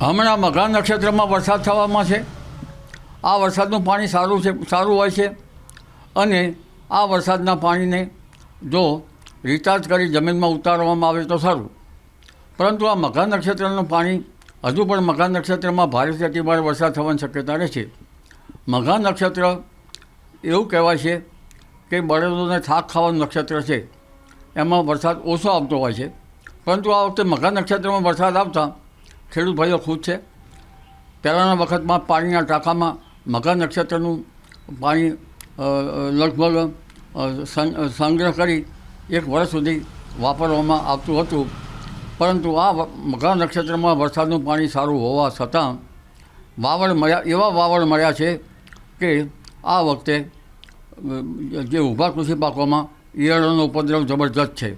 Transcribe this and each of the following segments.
હમણાં મઘા નક્ષત્રમાં વરસાદ થવામાં છે. આ વરસાદનું પાણી સારું છે, સારું હોય છે. અને આ વરસાદના પાણીને જો રિચાર્જ કરી જમીનમાં ઉતારવામાં આવે તો સારું. પરંતુ આ મઘા નક્ષત્રનું પાણી, હજુ પણ મઘા નક્ષત્રમાં ભારેથી અતિભારે વરસાદ થવાની શક્યતા રહે છે મઘા નક્ષત્ર એવું કહેવાય છે કે બળદોને થાક ખાવાનું નક્ષત્ર છે. એમાં વરસાદ ઓછો આવતો હોય છે. પરંતુ આ વખતે મઘા નક્ષત્રમાં વરસાદ આવતા ખેડૂત ભાઈઓ ખુશ છે. પહેલાંના વખતમાં પાણીના ટાંકામાં મઘા નક્ષત્રનું પાણી લગભગ સંગ્રહ કરી એક વર્ષ સુધી વાપરવામાં આવતું હતું. પરંતુ આ મઘા નક્ષત્રમાં વરસાદનું પાણી સારું હોવા છતાં વાવડ મળ્યા એવા વાવડ મળ્યા છે કે આ વખતે જે ઊભા કૃષિ પાકોમાં ઈયળનો ઉપદ્રવ જબરજસ્ત છે.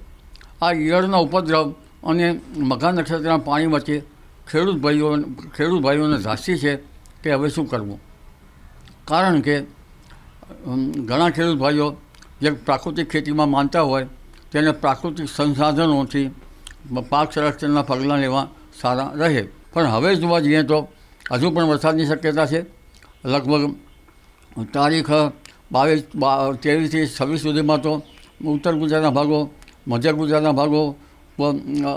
આ ઈયળનો ઉપદ્રવ અને મઘા નક્ષત્રના પાણી વચ્ચે ખેડૂત ભાઈઓ ખેડૂત ભાઈઓને ઝાંસી છે કે હવે શું કરવું? કારણ કે ઘણા ખેડૂત ભાઈઓ જે પ્રાકૃતિક ખેતીમાં માનતા હોય, તેને પ્રાકૃતિક સંસાધનોથી પાક સંરક્ષણના પગલાં લેવા સારા રહે. પણ હવે જોવા જઈએ તો હજુ પણ વરસાદની શક્યતા છે. લગભગ તારીખ બાવીસ ત્રેવીસથી છવ્વીસ સુધીમાં તો ઉત્તર ગુજરાતના ભાગો, મધ્ય ગુજરાતના ભાગો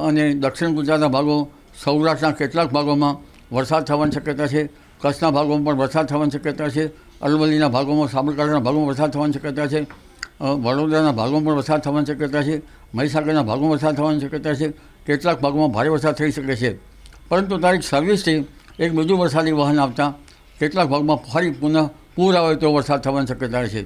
અને દક્ષિણ ગુજરાતના ભાગો સૌરાષ્ટ્રના કેટલાક ભાગોમાં વરસાદ થવાની શક્યતા છે, કચ્છના ભાગોમાં પણ વરસાદ થવાની શક્યતા છે, અરવલ્લીના ભાગોમાં, સાબરકાંઠાના ભાગોમાં વરસાદ થવાની શક્યતા છે વડોદરાના ભાગોમાં પણ વરસાદ થવાની શક્યતા છે, મહીસાગરના ભાગોમાં વરસાદ થવાની શક્યતા છે, કેટલાક ભાગોમાં ભારે વરસાદ થઈ શકે છે. પરંતુ તારીખ સર્વિસથી એક બીજું વરસાદી વાહન આવતા કેટલાક ભાગમાં ફરી પુનઃ પૂર આવે તો વરસાદ થવાની શક્યતા છે.